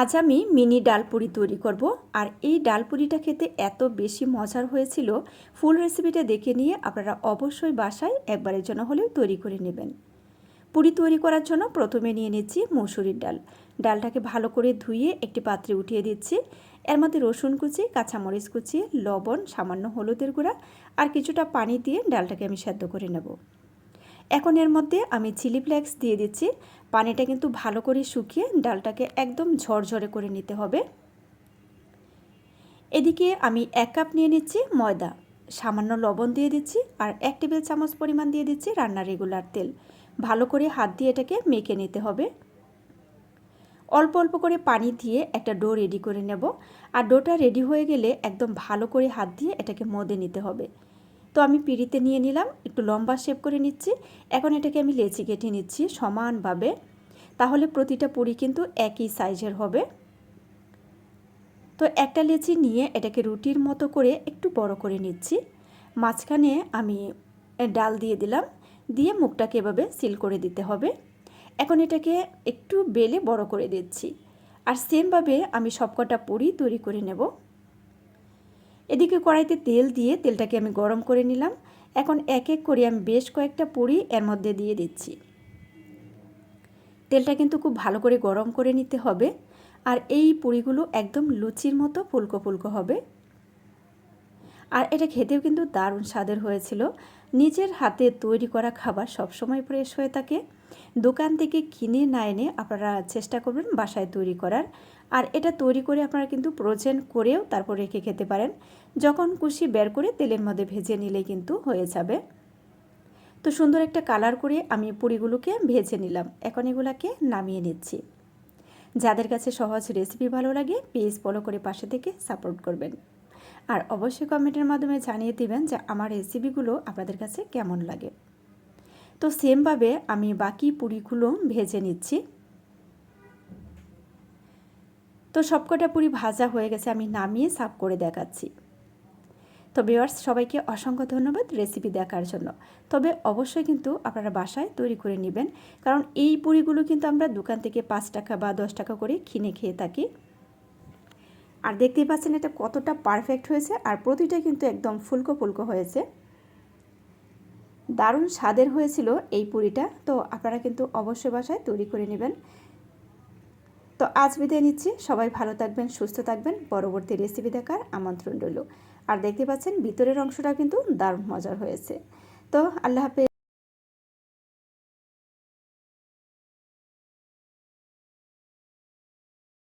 আজ আমি মিনি ডালপুরি তৈরি করব। আর এই ডালপুরিটা খেতে এত বেশি মজার হয়েছিল, ফুল রেসিপিটা দেখে নিয়ে আপনারা অবশ্যই বাসায় একবারের জন্য হলেও তৈরি করে নেবেন। পুরি তৈরি করার জন্য প্রথমে নিয়ে নিচ্ছি মসুরির ডাল। ডালটাকে ভালো করে ধুয়ে একটি পাত্রে উঠিয়ে দিচ্ছি। এর মধ্যে রসুন কুচি, কাঁচামরিচ কুচি, লবণ, সামান্য হলুদের গুঁড়া আর কিছুটা পানি দিয়ে ডালটাকে আমি সেদ্ধ করে নেব। এখন এর মধ্যে আমি চিলি ফ্লেক্স দিয়ে দিচ্ছি। পানিটা কিন্তু ভালো করে শুকিয়ে ডালটাকে একদম ঝরঝরে করে নিতে হবে। এদিকে আমি এক কাপ নিয়ে নিচ্ছি ময়দা, সামান্য লবণ দিয়ে দিচ্ছি আর এক টেবিল চামচ পরিমাণ দিয়ে দিচ্ছি রান্নার রেগুলার তেল। ভালো করে হাত দিয়ে এটাকে মেখে নিতে হবে। অল্প অল্প করে পানি দিয়ে একটা ডো রেডি করে নেব। আর ডোটা রেডি হয়ে গেলে একদম ভালো করে হাত দিয়ে এটাকে মদে নিতে হবে। তো আমি পিড়িতে নিয়ে নিলাম, একটু লম্বা শেপ করে নিচ্ছি। এখন এটাকে আমি লেচি কেটে নিচ্ছি সমানভাবে। তাহলে প্রতিটা পুরি কিন্তু একই সাইজের হবে। তো একটা লেচি নিয়ে এটাকে রুটির মতো করে একটু বড় করে নিচ্ছি। মাঝখানে আমি ডাল দিয়ে দিলাম, দিয়ে মুখটাকে এভাবে সিল করে দিতে হবে। এখন এটাকে একটু বেলে বড় করে দিচ্ছি। আর সেমভাবে আমি সবকটা পুরি তৈরি করে নেব। এদিকে কড়াইতে তেল দিয়ে তেলটাকে আমি গরম করে নিলাম। এখন এক এক করে আমি বেশ কয়েকটা পুরি এর মধ্যে দিয়ে দিচ্ছি। তেলটা কিন্তু খুব ভালো করে গরম করে নিতে হবে। আর এই পুরিগুলো একদম লুচির মতো ফুলকো ফুলকো হবে। আর এটা খেতেও কিন্তু দারুণ স্বাদের হয়েছিল। নিজের হাতে তৈরি করা খাবার সবসময় ফ্রেশ হয়ে থাকে। দোকান থেকে কিনে না এনে আপনারা চেষ্টা করবেন বাসায় তৈরি করার। আর এটা তৈরি করে আপনারা কিন্তু প্রোজেন করেও তারপর রেখে খেতে পারেন। যখন খুশি বের করে তেলের মধ্যে ভেজে নিলেই কিন্তু হয়ে যাবে। তো সুন্দর একটা কালার করে আমি পুরিগুলোকে ভেজে নিলাম। এখন এগুলাকে নামিয়ে নিচ্ছি। যাদের কাছে সহজ রেসিপি ভালো লাগে প্লিজ ফলো করে পাশে থেকে সাপোর্ট করবেন। আর অবশ্যই কমেন্টের মাধ্যমে জানিয়ে দিবেন যে আমার রেসিপিগুলো আপনাদের কাছে কেমন লাগে। তো সেমভাবে আমি বাকি পুরিগুলো ভেজে নিচ্ছি। তো সবকটা পুরি ভাজা হয়ে গেছে, আমি নামিয়ে সাফ করে দেখাচ্ছি। তো ভিওয়ার্স সবাইকে অসংখ্য ধন্যবাদ রেসিপি দেখার জন্য। তবে অবশ্যই কিন্তু আপনারা বাসায় তৈরি করে নেবেন, কারণ এই পুরিগুলো কিন্তু আমরা দোকান থেকে পাঁচ টাকা বা দশ টাকা করে কিনে খেয়ে থাকি। আর দেখতেই পাচ্ছেন এটা কতটা পারফেক্ট হয়েছে, আর প্রতিটা কিন্তু একদম ফুলকো ফুলকো হয়েছে। দারুণ স্বাদের হয়েছিল এই পুরিটা, তো আপনারা কিন্তু অবশ্যই বাসায় তৈরি করে নেবেন। তো আজ বিদায় নিচ্ছি। সবাই ভালো থাকবেন, সুস্থ থাকবেন। পরবর্তী রেসিপি দেখার আমন্ত্রণ রইল। আর দেখতে পাচ্ছেন, ভিতরের অংশটা কিন্তু দারুণ মজার হয়েছে। তো আল্লাহ হাফেজ।